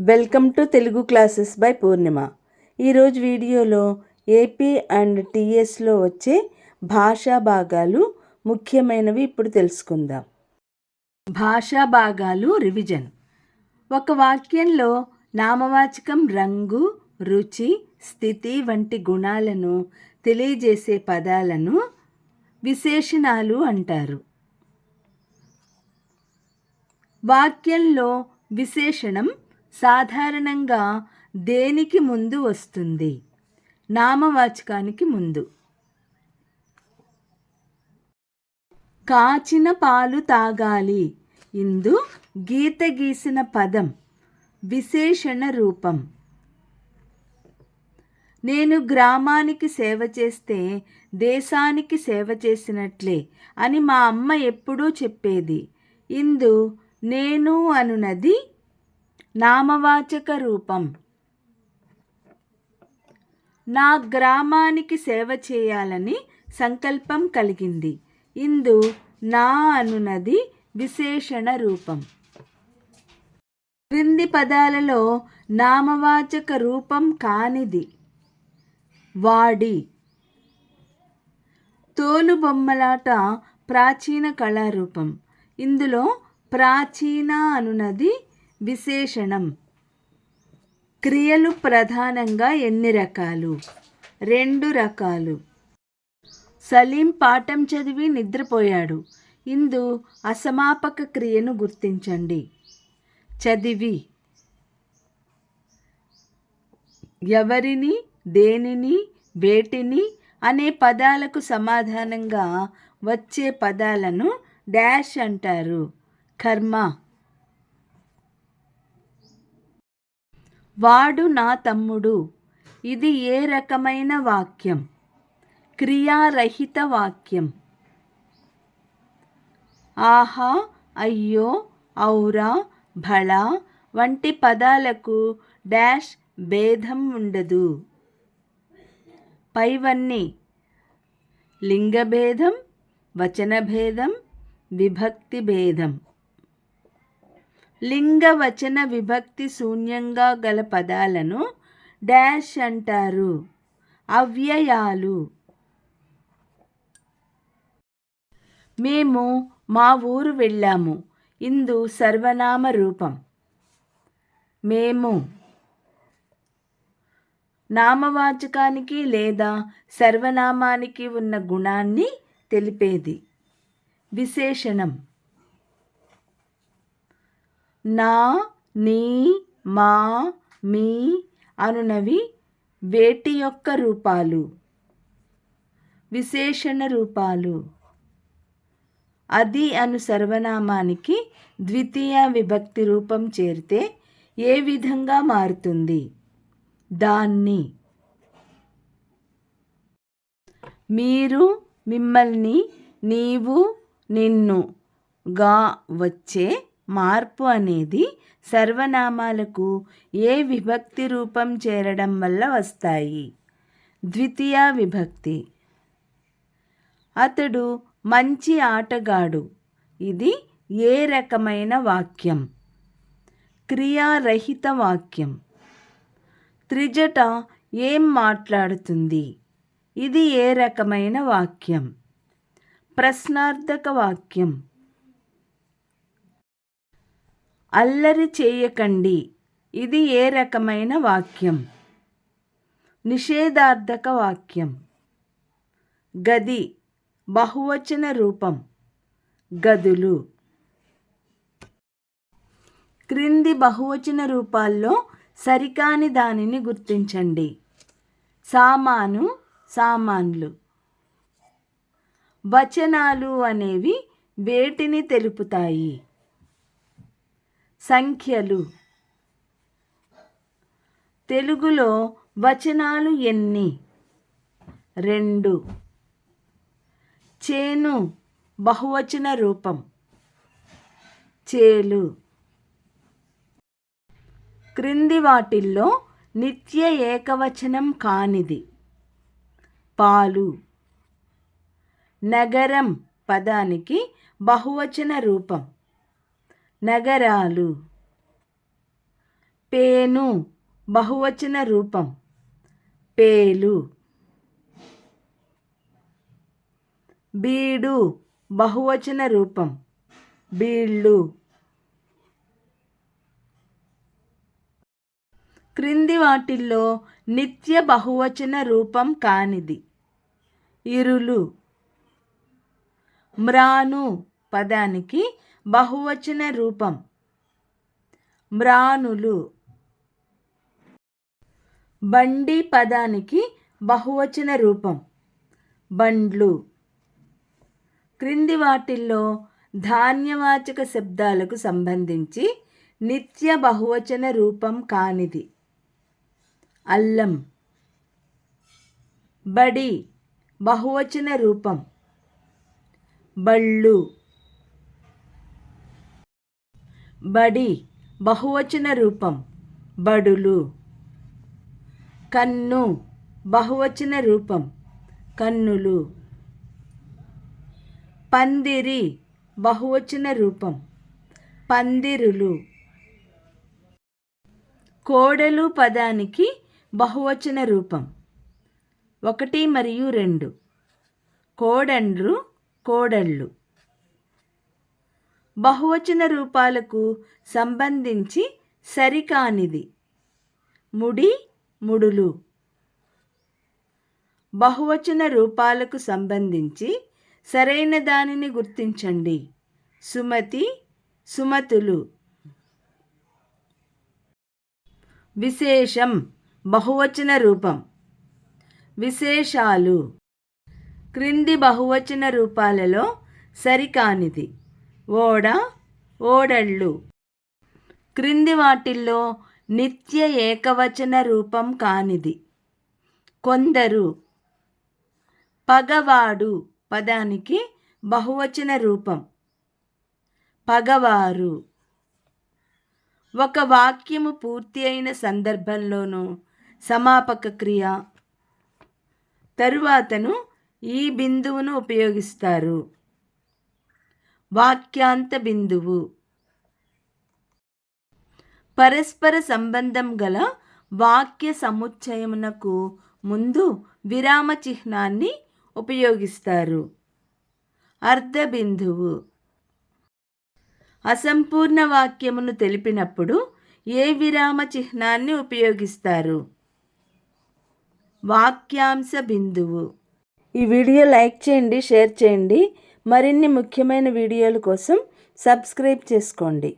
Welcome to Telugu classes by Purnima. ఈరోజు వీడియోలో AP and టీఎస్లో వచ్చే భాషా భాగాలు ముఖ్యమైనవి ఇప్పుడు తెలుసుకుందాం. భాషా భాగాలు రివిజన్. ఒక వాక్యంలో నామవాచకం రంగు రుచి స్థితి వంటి గుణాలను తెలియజేసే పదాలను విశేషణాలు అంటారు. వాక్యంలో విశేషణం సాధారణంగా దేనికి ముందు వస్తుంది? నామవాచకానికి ముందు. కాచిన పాలు తాగాలి. ఇందు గీత గీసిన పదం. విశేషణ రూపం. నేను గ్రామానికి సేవ చేస్తే దేశానికి సేవ చేసినట్లే అని మా అమ్మ ఎప్పుడూ చెప్పేది. ఇందు నేను అనునది నామవాచక రూపం నా గ్రామానికి సేవ చేయాలని సంకల్పం కలిగింది. ఇందు నా అనునది విశేషణ రూపం. క్రింది పదాలలో నామవాచక రూపం కానిది. వాడి. తోలుబొమ్మలాట ప్రాచీన కళారూపం. ఇందులో ప్రాచీన అనునది విశేషణం. క్రియలు ప్రధానంగా ఎన్ని రకాలు? రెండు రకాలు. సలీం పాఠం చదివి నిద్రపోయాడు. ఇందు అసమాపక క్రియను గుర్తించండి. చదివి. ఎవరిని దేనిని వేటిని అనే పదాలకు సమాధానంగా వచ్చే పదాలను డాష్ అంటారు. కర్మ. వాడు నా తమ్ముడు. ఇది ఏ రకమైన వాక్యం? క్రియారహిత వాక్యం ఆహా అయ్యో ఔరా భళ వంటి పదాలకు డాష్ భేదం ఉండదు. పైవన్నీ లింగభేదం వచనభేదం విభక్తి భేదం లింగవచన విభక్తి శూన్యంగా గల పదాలను డాష్ అంటారు. అవ్యయాలు. మేము మా ఊరు వెళ్ళాము. ఇందు సర్వనామ రూపం. మేము నామవాచకానికి లేదా సర్వనామానికి ఉన్న గుణాన్ని తెలిపేది. విశేషణం. నా నీ మా మీ అనునవి వేటి యొక్క రూపాలు. విశేషణ రూపాలు. అది అను సర్వనామానికి ద్వితీయ విభక్తి రూపం చేరితే ఏ విధంగా మారుతుంది? దాన్ని మీరు మిమ్మల్ని నీవు నిన్నుగా వచ్చే మార్పు అనేది సర్వనామాలకు ఏ విభక్తి రూపం చేరడం వల్ల వస్తాయి. ద్వితీయ విభక్తి. అతడు మంచి ఆటగాడు. ఇది ఏ రకమైన వాక్యం? క్రియారహిత వాక్యం. త్రిజట ఏం మాట్లాడుతుంది? ఇది ఏ రకమైన వాక్యం? ప్రశ్నార్థక వాక్యం. అల్లరి చేయకండి. ఇది ఏ రకమైన వాక్యం? నిషేధార్థక వాక్యం. గది బహువచన రూపం. గదులు. క్రింది బహువచన రూపాల్లో సరికాని దానిని గుర్తించండి. సామాను సామాన్లు. వచనాలు అనేవి వేటిని తెలుపుతాయి. సంఖ్యలు. తెలుగులో వచనాలు ఎన్ని? రెండు. చేను బహువచన రూపం. చేలు. క్రింది వాటిల్లో నిత్య ఏకవచనం కానిది. పాలు. నగరం పదానికి బహువచన రూపం. నగరాలు. పేను బహువచన రూపం. పేలు. బీడు బహువచన రూపం. బీళ్ళు. క్రింది వాటిల్లో నిత్య బహువచన రూపం కానిది. ఇరులు. మ్రాను పదానికి బహువచన రూపం. మ్రానులు. బండి పదానికి బహువచన రూపం. బండ్లు. క్రింది వాటిల్లో ధాన్యవాచక శబ్దాలకు సంబంధించి నిత్య బహువచన రూపం కానిది. అల్లం. బడి. బహువచన రూపం. బళ్ళు. బడి బహువచన రూపం బడులు. కన్ను బహువచన రూపం కన్నులు. పందిరి బహువచన రూపం పందిరులు. కోడలు పదానికి బహువచన రూపం ఒకటి మరియు రెండు. కోడండ్రు కోడళ్ళు. బహువచన రూపాలకు సంబంధించి సరికానిది. ముడి ముడులు. బహువచన రూపాలకు సంబంధించి సరైన దానిని గుర్తించండి. సుమతి సుమతులు. విశేషం బహువచన రూపం. విశేషాలు. క్రింది బహువచన రూపాలలో సరికానిది. ఓడ ఓడళ్ళు. క్రింది వాటిల్లో నిత్య ఏకవచన రూపం కానిది. కొందరు పగవాడు పదానికి బహువచన రూపం. పగవారు. ఒక వాక్యము పూర్తి అయిన సందర్భంలోనూ సమాపక క్రియ. తరువాతను ఈ బిందువును ఉపయోగిస్తారు. వాక్యాంత బిందువు పరస్పర సంబంధం గల వాక్య సముచ్చయమునకు ముందు విరామ చిహ్నాన్ని ఉపయోగిస్తారు. అర్ధ బిందువు అసంపూర్ణ వాక్యమును తెలిపినప్పుడు ఏ విరామ చిహ్నాన్ని ఉపయోగిస్తారు? వాక్యాంశ బిందువు ఈ వీడియో లైక్ చేయండి షేర్ చేయండి. మరిన్ని ముఖ్యమైన వీడియోల కోసం సబ్స్క్రైబ్ చేసుకోండి.